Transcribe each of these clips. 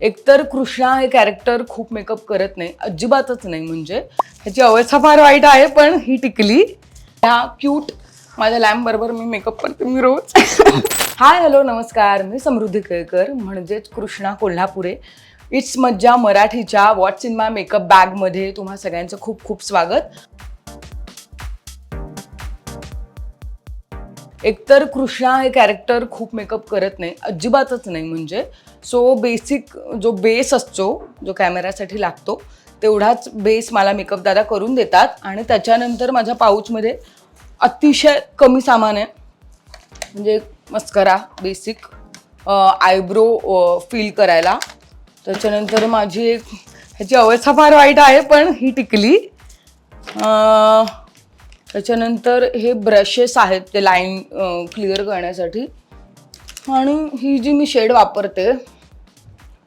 एकतर कृष्णा हे कॅरेक्टर खूप मेकअप करत नाही अजिबातच नाही म्हणजे. ह्याची अवस्था फार वाईट आहे पण ही टिकली. ह्या क्यूट माझ्या लॅम्प बरोबर मी मेकअप करते मी रोज. हाय हॅलो नमस्कार. मी समृद्धी केळकर म्हणजेच कृष्णा कोल्हापुरे. इट्स मज्जा मराठीच्या वॉट्स इन माय मेकअप बॅगमध्ये तुम्हा सगळ्यांचं खूप खूप स्वागत. एकतर कृष्णा हे कॅरेक्टर खूप मेकअप करत नाही अजिबातच नाही म्हणजे. सो बेसिक जो बेस असतो जो कॅमेऱ्यासाठी लागतो तेवढाच बेस मला मेकअप दादा करून देतात. आणि त्याच्यानंतर माझ्या पाऊचमध्ये अतिशय कमी सामान आहे. म्हणजे मस्करा बेसिक आयब्रो फील करायला. त्याच्यानंतर माझी एक ह्याची अवस्था फार वाईट आहे पण ही टिकली. त्याच्यानंतर हे ब्रशेस आहेत ते लाईन क्लिअर करण्यासाठी. आणि ही जी मी शेड वापरते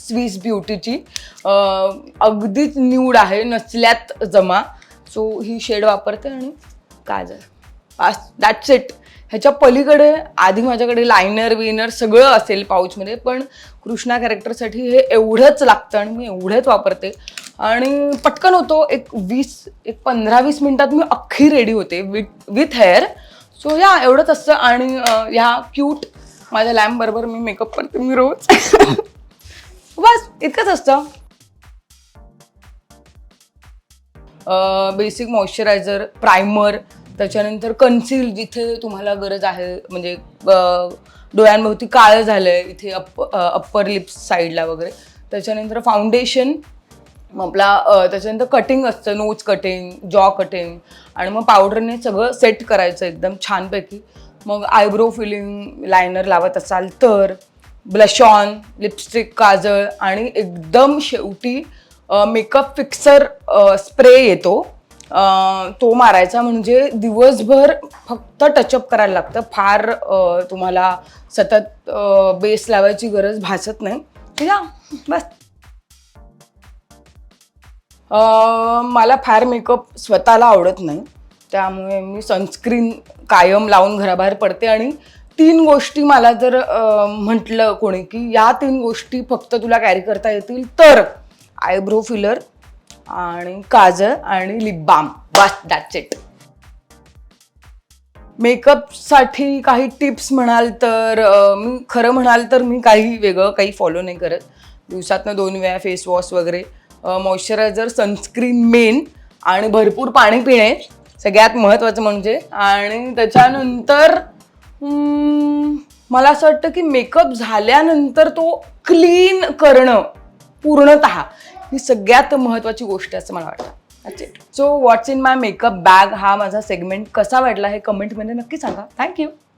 स्विस ब्युटीची अगदीच न्यूड आहे नसल्यात जमा. सो ही शेड वापरते आणि काजळ. पास दॅट्स इट ह्याच्या पलीकडे आधी माझ्याकडे लायनर विनर सगळं असेल पाऊचमध्ये पण कृष्णा कॅरेक्टरसाठी हे एवढंच लागतं आणि मी एवढंच वापरते. आणि पटकन होतो एक वीस एक पंधरा वीस मिनिटात मी अख्खी रेडी होते विथ विथ हेअर. सो या एवढंच असतं. आणि ह्या क्यूट माझ्या लॅम्प बरोबर मी मेकअप करते मी रोज. बस इतकंच असतं. बेसिक मॉइश्चरायझर प्रायमर त्याच्यानंतर कन्सील जिथे तुम्हाला गरज आहे म्हणजे डोळ्यांभोवती काळं झालंय इथे अप अप्पर लिप्स साईडला वगैरे. त्याच्यानंतर फाउंडेशन मग आपला त्याच्यानंतर कटिंग असतं नोज कटिंग जॉ कटिंग आणि मग पावडरने सगळं सेट करायचं एकदम छानपैकी. मग आयब्रो फिलिंग लायनर लावत असाल तर ब्लश ऑन लिपस्टिक काजळ आणि एकदम शेवटी मेकअप फिक्सर स्प्रे येतो. तो मारायचा म्हणजे दिवसभर फक्त टचअप करायला लागतं. फार तुम्हाला सतत बेस लावायची गरज भासत नाही. या बस. मला फार मेकअप स्वतःला आवडत नाही. त्यामुळे मी सनस्क्रीन कायम लावून घराबाहेर पडते आणि तीन गोष्टी मला जर म्हटलं कोणी की या तीन गोष्टी फक्त तुला कॅरी करता येतील तर आयब्रो फिलर आणि काजळ आणि लिप बाम बस दॅट्स इट मेकअपसाठी काही टिप्स म्हणाल तर मी खरं म्हणाल तर मी काही वेगळं काही फॉलो नाही करत. दिवसातनं दोन वेळा फेस वॉश वगैरे. मॉइश्चरायझर सनस्क्रीन मेन आणि भरपूर पाणी पिणे सगळ्यात महत्त्वाचं म्हणजे. आणि त्याच्यानंतर मला असं वाटतं की मेकअप झाल्यानंतर तो क्लीन करणं पूर्णत ही सगळ्यात महत्त्वाची गोष्ट असं मला वाटतं. So what's in my makeup bag हा माझा सेगमेंट कसा वाटला हे कमेंटमध्ये नक्की सांगा. थँक्यू